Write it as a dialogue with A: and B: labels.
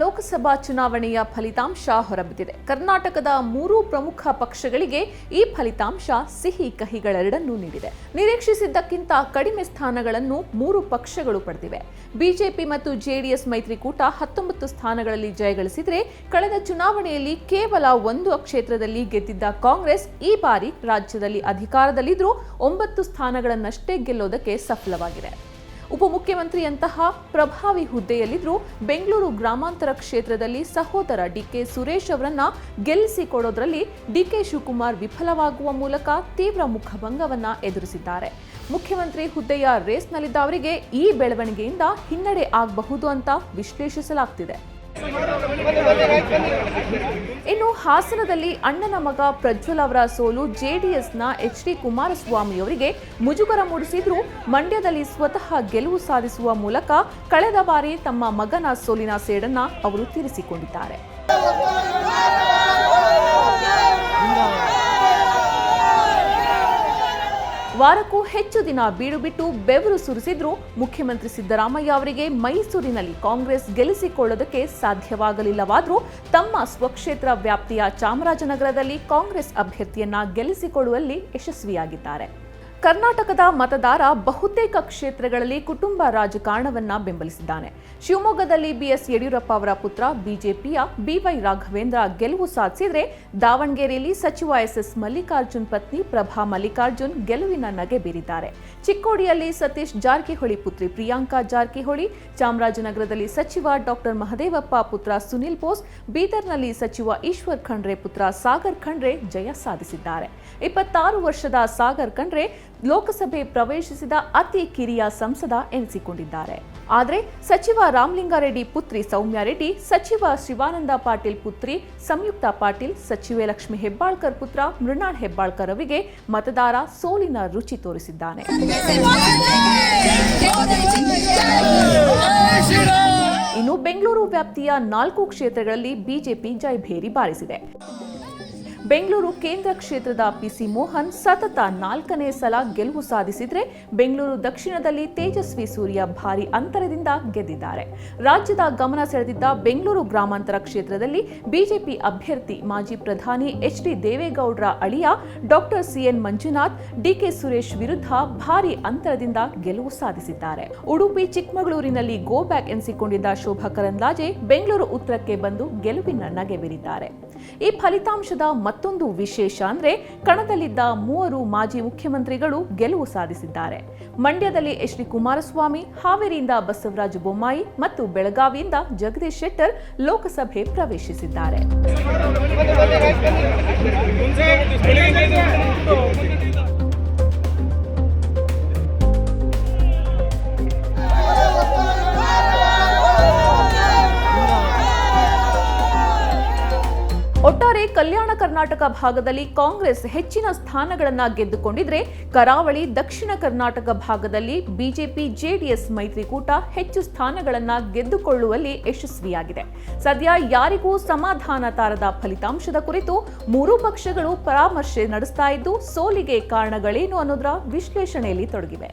A: ಲೋಕಸಭಾ ಚುನಾವಣೆಯ ಫಲಿತಾಂಶ ಹೊರಬಿದ್ದಿದೆ. ಕರ್ನಾಟಕದ ಮೂರು ಪ್ರಮುಖ ಪಕ್ಷಗಳಿಗೆ ಈ ಫಲಿತಾಂಶ ಸಿಹಿ ಕಹಿಗಳೆರಡನ್ನೂ ನೀಡಿದೆ. ನಿರೀಕ್ಷಿಸಿದ್ದಕ್ಕಿಂತ ಕಡಿಮೆ ಸ್ಥಾನಗಳನ್ನು ಮೂರು ಪಕ್ಷಗಳು ಪಡೆದಿವೆ. ಬಿಜೆಪಿ ಮತ್ತು ಜೆಡಿಎಸ್ ಮೈತ್ರಿಕೂಟ ಹತ್ತೊಂಬತ್ತು ಸ್ಥಾನಗಳಲ್ಲಿ ಜಯಗಳಿಸಿದರೆ ಕಳೆದ ಚುನಾವಣೆಯಲ್ಲಿ ಕೇವಲ ಒಂದು ಕ್ಷೇತ್ರದಲ್ಲಿ ಗೆದ್ದಿದ್ದ ಕಾಂಗ್ರೆಸ್ ಈ ಬಾರಿ ರಾಜ್ಯದಲ್ಲಿ ಅಧಿಕಾರದಲ್ಲಿದ್ದರೂ ಒಂಬತ್ತು ಸ್ಥಾನಗಳನ್ನಷ್ಟೇ ಗೆಲ್ಲೋದಕ್ಕೆ ಸಫಲವಾಗಿದೆ. ಉಪಮುಖ್ಯಮಂತ್ರಿಯಂತಹ ಪ್ರಭಾವಿ ಹುದ್ದೆಯಲ್ಲಿದ್ದರೂ ಬೆಂಗಳೂರು ಗ್ರಾಮಾಂತರ ಕ್ಷೇತ್ರದಲ್ಲಿ ಸಹೋದರ ಡಿಕೆ ಸುರೇಶ್ ಅವರನ್ನ ಗೆಲ್ಲಿಸಿಕೊಡೋದ್ರಲ್ಲಿ ಡಿಕೆ ಶಿವಕುಮಾರ್ ವಿಫಲವಾಗುವ ಮೂಲಕ ತೀವ್ರ ಮುಖಭಂಗವನ್ನ ಎದುರಿಸಿದ್ದಾರೆ. ಮುಖ್ಯಮಂತ್ರಿ ಹುದ್ದೆಯ ರೇಸ್ನಲ್ಲಿದ್ದ ಅವರಿಗೆ ಈ ಬೆಳವಣಿಗೆಯಿಂದ ಹಿನ್ನಡೆ ಆಗಬಹುದು ಅಂತ ವಿಶ್ಲೇಷಿಸಲಾಗ್ತಿದೆ. ಇನ್ನು ಹಾಸನದಲ್ಲಿ ಅಣ್ಣನ ಮಗ ಪ್ರಜ್ವಲ್ ಅವರ ಸೋಲು, ಜೆಡಿಎಸ್ನ ಎಚ್ ಡಿ ಕುಮಾರಸ್ವಾಮಿ ಅವರಿಗೆ ಮುಜುಗರ ಮೂಡಿಸಿದ್ರೂ. ಮಂಡ್ಯದಲ್ಲಿ ಸ್ವತಃ ಗೆಲುವು ಸಾಧಿಸುವ ಮೂಲಕ ಕಳೆದ ಬಾರಿ ತಮ್ಮ ಮಗನ ಸೋಲಿನ ಸೇಡನ್ನ ಅವರು ತೀರಿಸಿಕೊಂಡಿದ್ದಾರೆ. ವಾರಕ್ಕೂ ಹೆಚ್ಚು ದಿನ ಬೀಡು ಬಿಟ್ಟು ಬೆವರು ಸುರಿಸಿದ್ರು ಮುಖ್ಯಮಂತ್ರಿ ಸಿದ್ದರಾಮಯ್ಯ ಅವರಿಗೆ ಮೈಸೂರಿನಲ್ಲಿ ಕಾಂಗ್ರೆಸ್ ಗೆಲ್ಲಿಸಿಕೊಳ್ಳೋದಕ್ಕೆ ಸಾಧ್ಯವಾಗಲಿಲ್ಲವಾದರೂ ತಮ್ಮ ಸ್ವಕ್ಷೇತ್ರ ವ್ಯಾಪ್ತಿಯ ಚಾಮರಾಜನಗರದಲ್ಲಿ ಕಾಂಗ್ರೆಸ್ ಅಭ್ಯರ್ಥಿಯನ್ನ ಗೆಲ್ಲಿಸಿಕೊಳ್ಳುವಲ್ಲಿ ಯಶಸ್ವಿಯಾಗಿದ್ದಾರೆ. ಕರ್ನಾಟಕದ ಮತದಾರ ಬಹುತೇಕ ಕ್ಷೇತ್ರಗಳಲ್ಲಿ ಕುಟುಂಬ ರಾಜಕಾರಣವನ್ನ ಬೆಂಬಲಿಸಿದ್ದಾನೆ. ಶಿವಮೊಗ್ಗದಲ್ಲಿ ಬಿಎಸ್ ಯಡಿಯೂರಪ್ಪ ಅವರ ಪುತ್ರ ಬಿಜೆಪಿಯ ಬಿವೈ ರಾಘವೇಂದ್ರ ಗೆಲುವು ಸಾಧಿಸಿದರೆ ದಾವಣಗೆರೆಯಲ್ಲಿ ಸಚಿವ ಎಸ್ಎಸ್ ಮಲ್ಲಿಕಾರ್ಜುನ್ ಪತ್ನಿ ಪ್ರಭಾ ಮಲ್ಲಿಕಾರ್ಜುನ್ ಗೆಲುವಿನ ನಗೆ ಬೀರಿದ್ದಾರೆ. ಚಿಕ್ಕೋಡಿಯಲ್ಲಿ ಸತೀಶ್ ಜಾರಕಿಹೊಳಿ ಪುತ್ರಿ ಪ್ರಿಯಾಂಕಾ ಜಾರಕಿಹೊಳಿ, ಚಾಮರಾಜನಗರದಲ್ಲಿ ಸಚಿವ ಡಾಕ್ಟರ್ ಮಹದೇವಪ್ಪ ಪುತ್ರ ಸುನಿಲ್ ಬೋಸ್, ಬೀದರ್ನಲ್ಲಿ ಸಚಿವ ಈಶ್ವರ್ ಖಂಡ್ರೆ ಪುತ್ರ ಸಾಗರ್ ಖಂಡ್ರೆ ಜಯ ಸಾಧಿಸಿದ್ದಾರೆ. ಇಪ್ಪತ್ತಾರು ವರ್ಷದ ಸಾಗರ್ ಖಂಡ್ರೆ ಲೋಕಸಭೆ ಪ್ರವೇಶಿಸಿದ ಅತಿ ಕಿರಿಯ ಸಂಸದ ಎನಿಸಿಕೊಂಡಿದ್ದಾರೆ. ಆದರೆ ಸಚಿವ ರಾಮಲಿಂಗಾರೆಡ್ಡಿ ಪುತ್ರಿ ಸೌಮ್ಯಾ ರೆಡ್ಡಿ, ಸಚಿವ ಶಿವಾನಂದ ಪಾಟೀಲ್ ಪುತ್ರಿ ಸಂಯುಕ್ತ ಪಾಟೀಲ್, ಸಚಿವೆ ಲಕ್ಷ್ಮಿ ಹೆಬ್ಬಾಳ್ಕರ್ ಪುತ್ರ ಮೃಣಾಳ್ ಹೆಬ್ಬಾಳ್ಕರ್ ಅವರಿಗೆ ಮತದಾರ ಸೋಲಿನ ರುಚಿ ತೋರಿಸಿದ್ದಾನೆ. ಇನ್ನು ಬೆಂಗಳೂರು ವ್ಯಾಪ್ತಿಯ ನಾಲ್ಕು ಕ್ಷೇತ್ರಗಳಲ್ಲಿ ಬಿಜೆಪಿ ಜಯಭೇರಿ ಬಾರಿಸಿದೆ. ಬೆಂಗಳೂರು ಕೇಂದ್ರ ಕ್ಷೇತ್ರದ ಪಿಸಿ ಮೋಹನ್ ಸತತ ನಾಲ್ಕನೇ ಸಲ ಗೆಲುವು ಸಾಧಿಸಿದರೆ ಬೆಂಗಳೂರು ದಕ್ಷಿಣದಲ್ಲಿ ತೇಜಸ್ವಿ ಸೂರ್ಯ ಭಾರಿ ಅಂತರದಿಂದ ಗೆದ್ದಿದ್ದಾರೆ. ರಾಜ್ಯದ ಗಮನ ಸೆಳೆದಿದ್ದ ಬೆಂಗಳೂರು ಗ್ರಾಮಾಂತರ ಕ್ಷೇತ್ರದಲ್ಲಿ ಬಿಜೆಪಿ ಅಭ್ಯರ್ಥಿ ಮಾಜಿ ಪ್ರಧಾನಿ ಎಚ್ ಡಿ ದೇವೇಗೌಡರ ಅಳಿಯ, doctor C N Manjunath D K Suresh ವಿರುದ್ಧ ಭಾರಿ ಅಂತರದಿಂದ ಗೆಲುವು ಸಾಧಿಸಿದ್ದಾರೆ. ಉಡುಪಿ, ಚಿಕ್ಕಮಗಳೂರಿನಲ್ಲಿ ಗೋ ಬ್ಯಾಕ್ ಎನಿಸಿಕೊಂಡಿದ್ದ ಶೋಭಾ ಕರಂದ್ಲಾಜೆ ಬೆಂಗಳೂರು ಉತ್ತರಕ್ಕೆ ಬಂದು ಗೆಲುವಿನ ನಗೆ ಬೀರಿದ್ದಾರೆ. ಈ ಫಲಿತಾಂಶದ ಮತ್ತೊಂದು ವಿಶೇಷ ಅಂದ್ರೆ ಕಣದಲ್ಲಿದ್ದ ಮೂವರು ಮಾಜಿ ಮುಖ್ಯಮಂತ್ರಿಗಳು ಗೆಲುವು ಸಾಧಿಸಿದ್ದಾರೆ. ಮಂಡ್ಯದಲ್ಲಿ ಎಚ್ ಡಿ ಕುಮಾರಸ್ವಾಮಿ, ಹಾವೇರಿಯಿಂದ ಬಸವರಾಜ ಬೊಮ್ಮಾಯಿ ಮತ್ತು ಬೆಳಗಾವಿಯಿಂದ ಜಗದೀಶ್ ಶೆಟ್ಟರ್ ಲೋಕಸಭೆ ಪ್ರವೇಶಿಸಿದ್ದಾರೆ. ಒಟ್ಟಾರೆ ಕಲ್ಯಾಣ ಕರ್ನಾಟಕ ಭಾಗದಲ್ಲಿ ಕಾಂಗ್ರೆಸ್ ಹೆಚ್ಚಿನ ಸ್ಥಾನಗಳನ್ನು ಗೆದ್ದುಕೊಂಡಿದ್ರೆ ಕರಾವಳಿ, ದಕ್ಷಿಣ ಕರ್ನಾಟಕ ಭಾಗದಲ್ಲಿ ಬಿಜೆಪಿ, ಜೆಡಿಎಸ್ ಮೈತ್ರಿಕೂಟ ಹೆಚ್ಚು ಸ್ಥಾನಗಳನ್ನು ಗೆದ್ದುಕೊಳ್ಳುವಲ್ಲಿ ಯಶಸ್ವಿಯಾಗಿದೆ. ಸದ್ಯ ಯಾರಿಗೂ ಸಮಾಧಾನ ತಾರದ ಫಲಿತಾಂಶದ ಕುರಿತು ಮೂರೂ ಪಕ್ಷಗಳು ಪರಾಮರ್ಶೆ ನಡೆಸ್ತಾ ಇದ್ದು ಸೋಲಿಗೆ ಕಾರಣಗಳೇನು ಅನ್ನೋದರ ವಿಶ್ಲೇಷಣೆಯಲ್ಲಿ ತೊಡಗಿವೆ.